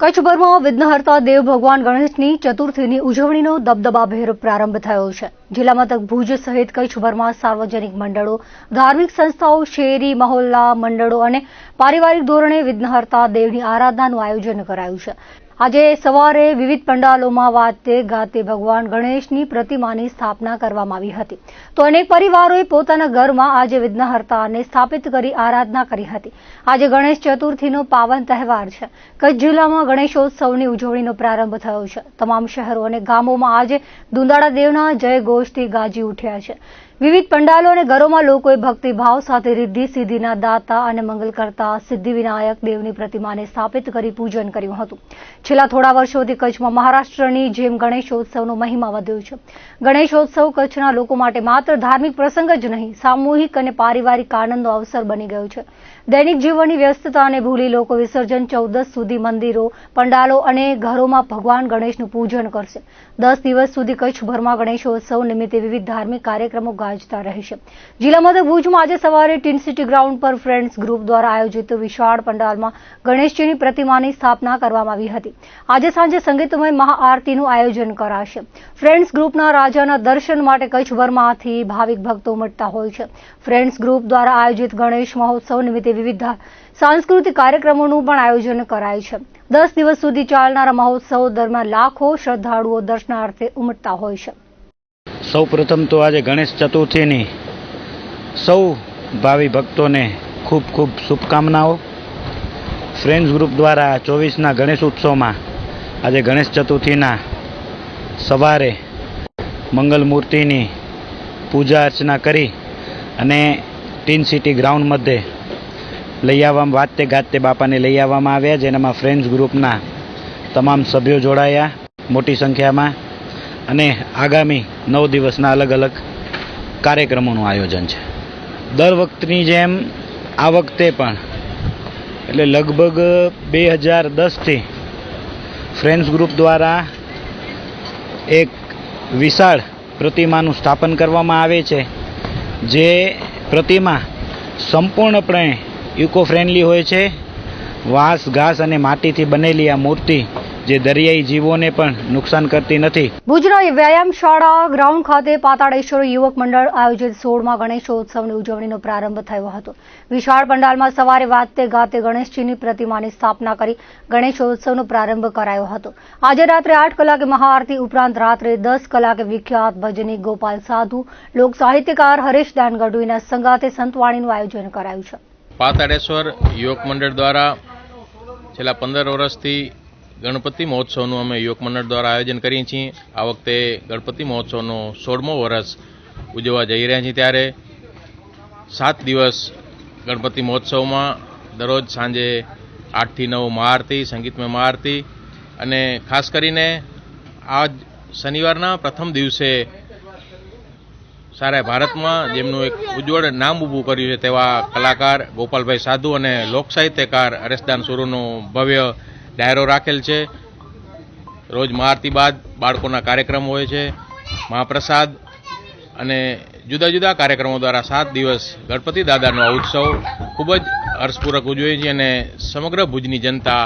કચ્છભરમાં વિઘ્નહર્તા દેવ ભગવાન ગણેશની ચતુર્થીની ઉજવણીનો દબદબાભેર પ્રારંભ થયો છે. જિલ્લા મથક ભુજ સહિત કચ્છભરમાં સાર્વજનિક મંડળો, ધાર્મિક સંસ્થાઓ, શેરી, મહોલ્લા મંડળો અને પારિવારિક ધોરણે વિઘ્નહર્તા દેવની આરાધનાનું આયોજન કરાયું છે. આજે સવારે વિવિધ પંડાલોમાં વાતે ગાતે ભગવાન ગણેશની પ્રતિમાની સ્થાપના કરવામાં આવી હતી. તો અનેક પરિવારોએ પોતાના ઘરમાં આજે વિઘ્નહર્તાને સ્થાપિત કરી આરાધના કરી હતી. આજે ગણેશ ચતુર્થીનો પાવન તહેવાર છે. કચ્છ જિલ્લામાં ગણેશોત્સવની ઉજવણીનો પ્રારંભ થયો છે. તમામ શહેરો અને ગામોમાં આજે દુંદાળા દેવના જય ગોષથી ગાજી ઉઠ્યા છે. વિવિધ પંડાલો અને ઘરોમાં લોકોએ ભક્તિભાવ સાથે રિદ્ધિ, સિદ્ધિના દાતા અને મંગલકર્તા, સિદ્ધિવિનાયક દેવની પ્રતિમાને સ્થાપિત કરી પૂજન કર્યું હતું. છેલ્લા થોડા વર્ષોથી કચ્છમાં મહારાષ્ટ્રની જેમ ગણેશોત્સવનો મહિમા વધ્યો છે. ગણેશોત્સવ કચ્છના લોકો માટે માત્ર ધાર્મિક પ્રસંગ જ નહીં, સામૂહિક અને પારિવારિક આનંદનો અવસર બની ગયો છે. દૈનિક જીવનની વ્યસ્તતાને ભૂલી લોકો વિસર્જન ચૌદસ સુધી મંદિરો, પંડાલો અને ઘરોમાં ભગવાન ગણેશનું પૂજન કરશે. દસ દિવસ સુધી કચ્છભરમાં ગણેશોત્સવ નિમિત્તે વિવિધ ધાર્મિક કાર્યક્રમો ગાજતા રહેશે. જિલ્લા મથક ભુજમાં આજે સવારે ટીન સિટી ગ્રાઉન્ડ પર ફ્રેન્ડ્સ ગ્રુપ દ્વારા આયોજિત વિશાળ પંડાલમાં ગણેશજીની પ્રતિમાની સ્થાપના કરવામાં આવી હતી. આજે સાંજે સંગીતમય મહાઆરતીનું આયોજન કરાશે. ફ્રેન્ડ્સ ગ્રુપના રાજાના દર્શન માટે કચ્છભરમાંથી ભાવિક ભક્તો ઉમટતા હોય છે. ફ્રેન્ડ્સ ગ્રુપ દ્વારા આયોજિત ગણેશ મહોત્સવ નિમિત્તે વિવિધ સાંસ્કૃતિક કાર્યક્રમોનું પણ આયોજન કરાય છે. દસ દિવસ સુધી ચાલનારા મહોત્સવ દરમિયાન લાખો શ્રદ્ધાળુઓ દર્શનાર્થે ઉમટતા હોય છે. સૌ પ્રથમ તો આજે ગણેશ ચતુર્થીની સૌ ભાવિ ભક્તોને ખૂબ ખૂબ શુભકામનાઓ. ફ્રેન્ડ્સ ગ્રુપ દ્વારા ચોવીસના ગણેશ ઉત્સવમાં આજે ગણેશ ચતુર્થીના સવારે મંગલ મૂર્તિની પૂજા અર્ચના કરી અને ટીન સિટી ગ્રાઉન્ડ મધ્યે લઈ આવવામાં વાતે ગાતે બાપાને લઈ આવવામાં આવ્યા, જેનામાં ફ્રેન્ડ્સ ગ્રુપના તમામ સભ્યો જોડાયા. મોટી સંખ્યામાં અને આગામી નવ દિવસના અલગ અલગ કાર્યક્રમોનું આયોજન છે. દર વખતની જેમ આ વખતે પણ, એટલે લગભગ બે હજાર દસથી ફ્રેન્ડ્સ ગ્રુપ દ્વારા એક વિશાળ પ્રતિમાનું સ્થાપન કરવામાં આવે છે, જે પ્રતિમા સંપૂર્ણપણે ઇકો ફ્રેન્ડલી હોય છે. વાંસ, ઘાસ અને માટીથી બનેલી આ મૂર્તિ જે દરિયાઈ જીવોને પણ નુકસાન કરતી નથી. ભુજના વ્યાયામશાળા ગ્રાઉન્ડ ખાતે પાતાળેશ્વર યુવક મંડળ આયોજિત સોળમાં ગણેશોત્સવની ઉજવણીનો પ્રારંભ થયો હતો. વિશાળ પંડાલમાં સવારે વાતે ગાતે ગણેશજીની પ્રતિમાની સ્થાપના કરી ગણેશોત્સવનો પ્રારંભ કરાયો હતો. આજે રાત્રે આઠ કલાકે મહાઆરતી ઉપરાંત રાત્રે દસ કલાકે વિખ્યાત ભજની ગોપાલ સાધુ લોક સાહિત્યકાર હરેશ દાન ગઢવીના સંગાતે સંતવાણીનું આયોજન કરાયું છે. પાતાળેશ્વર યુવક મંડળ દ્વારા છેલ્લા પંદર વર્ષથી ગણપતિ મહોત્સવનું અમે યુવક મંડળ દ્વારા આયોજન કરીએ છીએ. આ વખતે ગણપતિ મહોત્સવનો સોળમો વર્ષ ઉજવવા જઈ રહ્યા છીએ ત્યારે સાત દિવસ ગણપતિ મહોત્સવમાં દરરોજ સાંજે આઠથી નવ મહાઆરતી સંગીતમય મહાઆરતી અને ખાસ કરીને આજ શનિવારના પ્રથમ દિવસે સારા ભારતમાં જેમનું એક ઉજ્જવળ નામ ઊભું કર્યું છે તેવા કલાકાર ગોપાલભાઈ સાધુ અને લોકસાહિત્યકાર હરેશદાન સુરુનો ભવ્ય ડાયરો રાખેલ છે. રોજ મહાઆરતી બાદ બાળકોના કાર્યક્રમ હોય છે. મહાપ્રસાદ અને જુદા જુદા કાર્યક્રમો દ્વારા સાત દિવસ ગણપતિ દાદાનો ઉત્સવ ખૂબ જ હર્ષપૂર્વક ઉજવે છે અને સમગ્ર ભુજની જનતા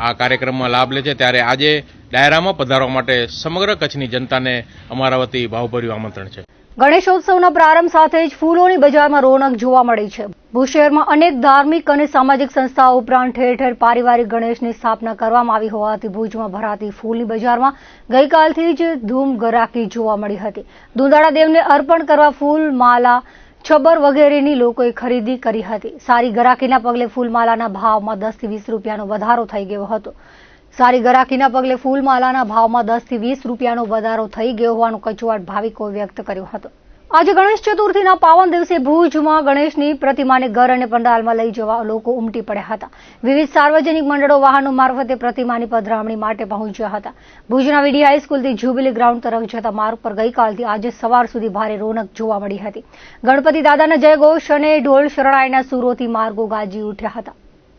આ કાર્યક્રમમાં લાભ લે છે. ત્યારે આજે ડાયરામાં પધારવા માટે સમગ્ર કચ્છની જનતાને અમારા વતી ભાવભર્યું આમંત્રણ છે. ગણેશોત્સવના પ્રારંભ સાથે જ ફૂલોની બજારમાં રોનક જોવા મળી છે. ભુજ શહેરમાં અનેક ધાર્મિક અને સામાજિક સંસ્થાઓ ઉપરાંત ઠેર ઠેર પારિવારિક ગણેશની સ્થાપના કરવામાં આવી હોવાથી ભુજમાં ભરાતી ફૂલની બજારમાં ગઈકાલથી જ ધૂમ ગરાકી જોવા મળી હતી. દુંદાળા દેવને અર્પણ કરવા ફૂલ માલા, છબર વગેરેની લોકોએ ખરીદી કરી હતી. સારી ગરાકીના પગલે ફૂલમાલાના ભાવમાં દસથી વીસ રૂપિયાનો વધારો થઈ ગયો હતો. સારી ગરાકીના પગલે ફૂલમાલાના ભાવમાં દસથી વીસ રૂપિયાનો વધારો થઈ ગયો હોવાનો કચવાટ ભાવિકોએ વ્યક્ત કર્યો હતો. આજે ગણેશ ચતુર્થીના પાવન દિવસે ભુજમાં ગણેશની પ્રતિમાને ઘર અને પંડાલમાં લઈ જવા લોકો ઉમટી પડ્યા હતા. વિવિધ સાર્વજનિક મંડળો વાહનો મારફતે પ્રતિમાની પધરામણી માટે પહોંચ્યા હતા. ભુજના વીડી હાઈસ્કૂલથી જ્યુબિલી ગ્રાઉન્ડ તરફ જતા માર્ગ પર ગઈકાલથી આજે સવાર સુધી ભારે રોનક જોવા મળી હતી. ગણપતિ દાદાના જયઘોષ અને ઢોલ શરણાઈના સુરોથી માર્ગો ગાજી ઉઠ્યા હતા.